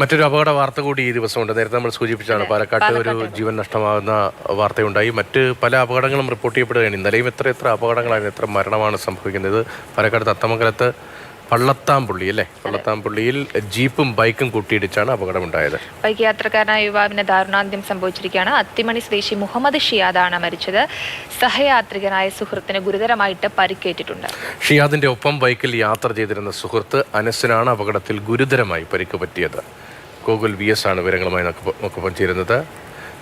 മറ്റൊരു അപകട വാർത്ത കൂടി ഈ ദിവസമുണ്ട്. നേരത്തെ നമ്മൾ സൂചിപ്പിച്ചാണ് പാലക്കാട്ട് ഒരു ജീവൻ നഷ്ടമാകുന്ന വാർത്തയുണ്ടായി. മറ്റ് പല അപകടങ്ങളും റിപ്പോർട്ട് ചെയ്യപ്പെടുകയാണ്. ഇന്നലെയും എത്ര എത്ര അപകടങ്ങളാണ് എത്ര മരണമാണ് സംഭവിക്കുന്നത്. പാലക്കാട് തത്തമംഗലത്ത് പള്ളത്താംപുള്ളി അല്ലേ? പള്ളത്താംപുള്ളിയിൽ ജീപ്പും ബൈക്കും കൂട്ടിയിടിച്ചാണ് അപകടമുണ്ടായത്. ബൈക്ക് യാത്രക്കാരനായ യുവാവിന് ദാരുണാന്ത്യം സംഭവിച്ചിരിക്കുകയാണ്. അത്തിമണി സ്വദേശി മുഹമ്മദ് ഷിയാദാണ് മരിച്ചത്. സഹയാത്രികനായ സുഹൃത്തിന് ഗുരുതരമായിട്ട് പരിക്കേറ്റിട്ടുണ്ട്. ഷിയാദിന്റെ ഒപ്പം ബൈക്കിൽ യാത്ര ചെയ്തിരുന്ന സുഹൃത്ത് അനസിനാണ് അപകടത്തിൽ ഗുരുതരമായി പരിക്ക് പറ്റിയത്. ഗോകുൽ വി എസ് ആണ് വിവരങ്ങളുമായി നമുക്ക് നമുക്കൊപ്പം ചേരുന്നത്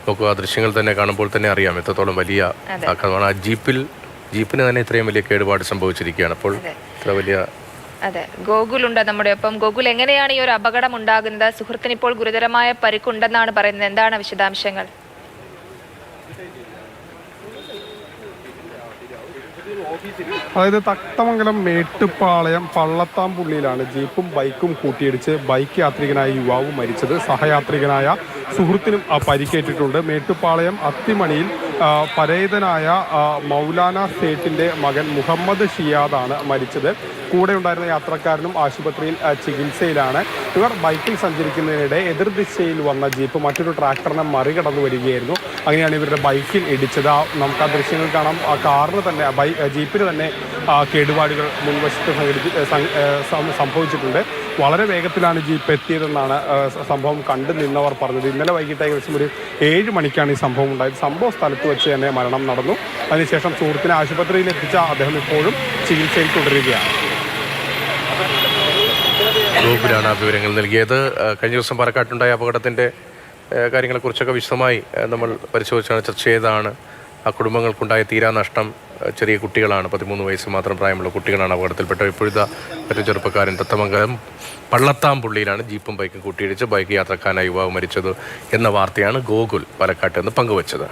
നമുക്ക് ആ ദൃശ്യങ്ങൾ തന്നെ കാണുമ്പോൾ തന്നെ അറിയാം. എത്രത്തോളം വലിയ ആക്രമണമാണ്. ആ ജീപ്പിൽ ജീപ്പിന് തന്നെ ഇത്രയും വലിയ കേടുപാട് സംഭവിച്ചിരിക്കുകയാണ്. അപ്പോൾ. ഇത്ര വലിയ അതെ. ഗോകുൽ ഉണ്ട് നമ്മുടെ ഒപ്പം. ഗോകുൽ എങ്ങനെയാണ് ഈ ഒരു അപകടം ഉണ്ടാകുന്നത്? സുഹൃത്തിന് ഇപ്പോൾ ഗുരുതരമായ പരിക്കുണ്ടെന്നാണ് പറയുന്നത്. എന്താണ് വിശദാംശങ്ങൾ? അതായത് തക്തമംഗലം മേട്ടുപ്പാളയം പള്ളത്താംപുള്ളിയിലാണ് ജീപ്പും ബൈക്കും കൂട്ടിയിടിച്ച് ബൈക്ക് യാത്രികനായ യുവാവ് മരിച്ചത്. സഹയാത്രികനായ സുഹൃത്തിനും പരിക്കേറ്റിട്ടുണ്ട്. മേട്ടുപാളയം അത്തിമണിയിൽ പരേതനായ മൗലാന സേറ്റിന്റെ മകൻ മുഹമ്മദ് ഷിയാദാണ് മരിച്ചത്. കൂടെ ഉണ്ടായിരുന്ന യാത്രക്കാരനും ആശുപത്രിയിൽ ചികിത്സയിലാണ്. ഇവർ ബൈക്കിൽ സഞ്ചരിക്കുന്നതിനിടെ എതിർദിശയിൽ വന്ന ജീപ്പ് മറ്റൊരു ട്രാക്ടറിനെ മറികടന്നു വരികയായിരുന്നു. അങ്ങനെയാണ് ഇവരുടെ ബൈക്കിൽ ഇടിച്ചത്. നമുക്ക് ആ ദൃശ്യങ്ങൾ കാണാം. ആ കാറിന് തന്നെ ബൈ ജീപ്പിൽ തന്നെ കേടുപാടുകൾ മുൻവശത്ത് സംഘടിച്ച് ഏ, സം- ഏ, സം- സംഭവിച്ചിട്ടുണ്ട്. വളരെ വേഗത്തിലാണ് ജീപ്പ് എത്തിയതെന്നാണ് സംഭവം കണ്ടു നിന്നവർ പറഞ്ഞത്. ഇന്നലെ വൈകിട്ട് ഏകദേശം ഒരു ഏഴ് മണിക്കാണ് ഈ സംഭവം ഉണ്ടായത്. സംഭവ സ്ഥലത്ത് വെച്ച് തന്നെ മരണം നടന്നു. അതിനുശേഷം സുഹൃത്തിനെ ആശുപത്രിയിൽ എത്തിച്ച അദ്ദേഹം ഇപ്പോഴും ചികിത്സയിൽ തുടരുകയാണ്. ഗ്രൂപ്പിലാണ് ആ വിവരങ്ങൾ നൽകിയത്. കഴിഞ്ഞ ദിവസം പാലക്കാട്ടുണ്ടായ അപകടത്തിന്റെ കാര്യങ്ങളെക്കുറിച്ചൊക്കെ വിശദമായി നമ്മൾ പരിശോധിച്ചാണ് ചർച്ച ചെയ്തതാണ്. ആ കുടുംബങ്ങൾക്കുണ്ടായ തീരാനഷ്ടം ചെറിയ കുട്ടികളാണ്. പതിമൂന്ന് വയസ്സ് മാത്രം പ്രായമുള്ള കുട്ടികളാണ് അപകടത്തിൽപ്പെട്ട ഇപ്പോഴത്തെ മറ്റു ചെറുപ്പക്കാരൻ തത്തമംഗലം പള്ളത്താംപുള്ളിയിലാണ് ജീപ്പും ബൈക്കും കൂട്ടിയിടിച്ച് ബൈക്ക് യാത്രക്കാരനായ യുവാവ് മരിച്ചത് എന്ന വാർത്തയാണ് ഗോകുൽ പാലക്കാട്ട് നിന്ന് പങ്കുവച്ചത്.